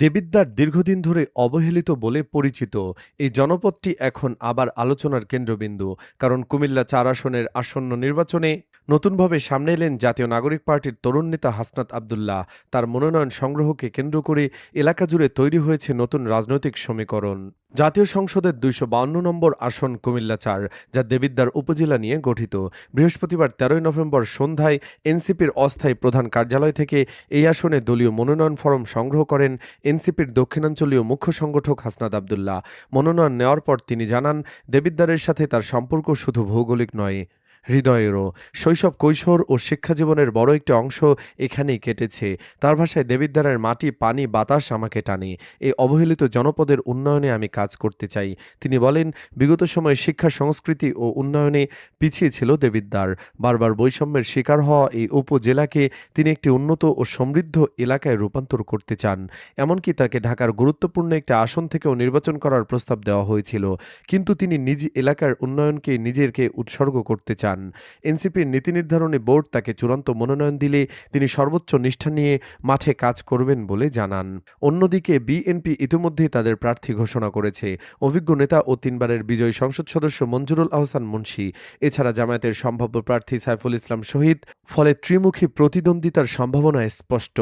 দেবিদ্বার দীর্ঘদিন ধরে অবহেলিত বলে পরিচিত এই জনপদটি এখন আবার আলোচনার কেন্দ্রবিন্দু, কারণ কুমিল্লা চার আসনের আসন্ন নির্বাচনে নতুনভাবে সামনে এলেন জাতীয় নাগরিক পার্টির তরুণ নেতা হাসনাত আবদুল্লাহ। তার মনোনয়ন সংগ্রহকে কেন্দ্র করে এলাকা জুড়ে তৈরি হয়েছে নতুন রাজনৈতিক সমীকরণ। জাতীয় সংসদের দুইশো বাউন্ন নম্বর আসন কুমিল্লা চার, যা দেবিদ্বার উপজেলা নিয়ে গঠিত। বৃহস্পতিবার তেরোই নভেম্বর সন্ধ্যায় এনসিপির অস্থায়ী প্রধান কার্যালয় থেকে এই আসনে দলীয় মনোনয়ন ফরম সংগ্রহ করেন এনসিপির দক্ষিণাঞ্চলীয় মুখ্য সংগঠক হাসনাদ আবদুল্লাহ। মনোনয়ন নেওয়ার পর তিনি জানান, দেবিদ্বারের সাথে তার সম্পর্ক শুধু ভৌগোলিক নয়। হৃদয়েরও। শৈশব, কৈশোর ও শিক্ষাজীবনের বড় একটি অংশ এখানেই কেটেছে। তার ভাষায় দেবিদ্বারের মাটি, পানি, বাতাস আমাকে টানে। এই অবহেলিত জনপদের উন্নয়নে আমি কাজ করতে চাই। তিনি বলেন, বিগত সময়ে শিক্ষা, সংস্কৃতি ও উন্নয়নে পিছিয়ে ছিল দেবিদ্বার। বারবার বৈষম্যের শিকার হওয়া এই উপজেলাকে তিনি একটি উন্নত ও সমৃদ্ধ এলাকায় রূপান্তর করতে চান। এমনকি তাকে ঢাকার গুরুত্বপূর্ণ একটি আসন থেকেও নির্বাচন করার প্রস্তাব দেওয়া হয়েছিল। কিন্তু তিনি নিজ এলাকার উন্নয়নকে নিজেরকে উৎসর্গ করতে চান। এনসিপির নীতি নির্ধারণী বোর্ড তাকে চূড়ান্ত মনোনয়ন দিলে তিনি সর্বোচ্চ নিষ্ঠা নিয়ে মাঠে কাজ করবেন বলে জানান। অন্যদিকে বিএনপি ইতিমধ্যেই তাদের প্রার্থী ঘোষণা করেছে। অভিজ্ঞ নেতা ও তিনবারের বিজয়ী সংসদ সদস্য মঞ্জুরুল আহসান মুন্সি। এছাড়া জামায়াতের সম্ভাব্য প্রার্থী সাইফুল ইসলাম শহীদ, ফলে ত্রিমুখী প্রতিদ্বন্দ্বিতার সম্ভাবনা স্পষ্ট।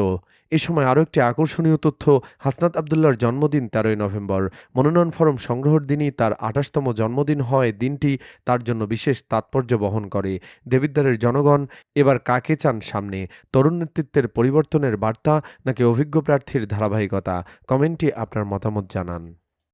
এ সময় আরও একটি আকর্ষণীয় তথ্য, হাসনাত আবদুল্লার জন্মদিন তেরোই নভেম্বর। মনোনয়ন ফরম সংগ্রহের দিনই তার আঠাশতম জন্মদিন হয়। দিনটি তার জন্য বিশেষ তাৎপর্য বহন করে। দেবিদ্বারের জনগণ এবার কাকে চান সামনে? তরুণ নেতৃত্বের পরিবর্তনের বার্তা নাকি অভিজ্ঞ প্রার্থীর ধারাবাহিকতা? কমেন্টে আপনার মতামত জানান।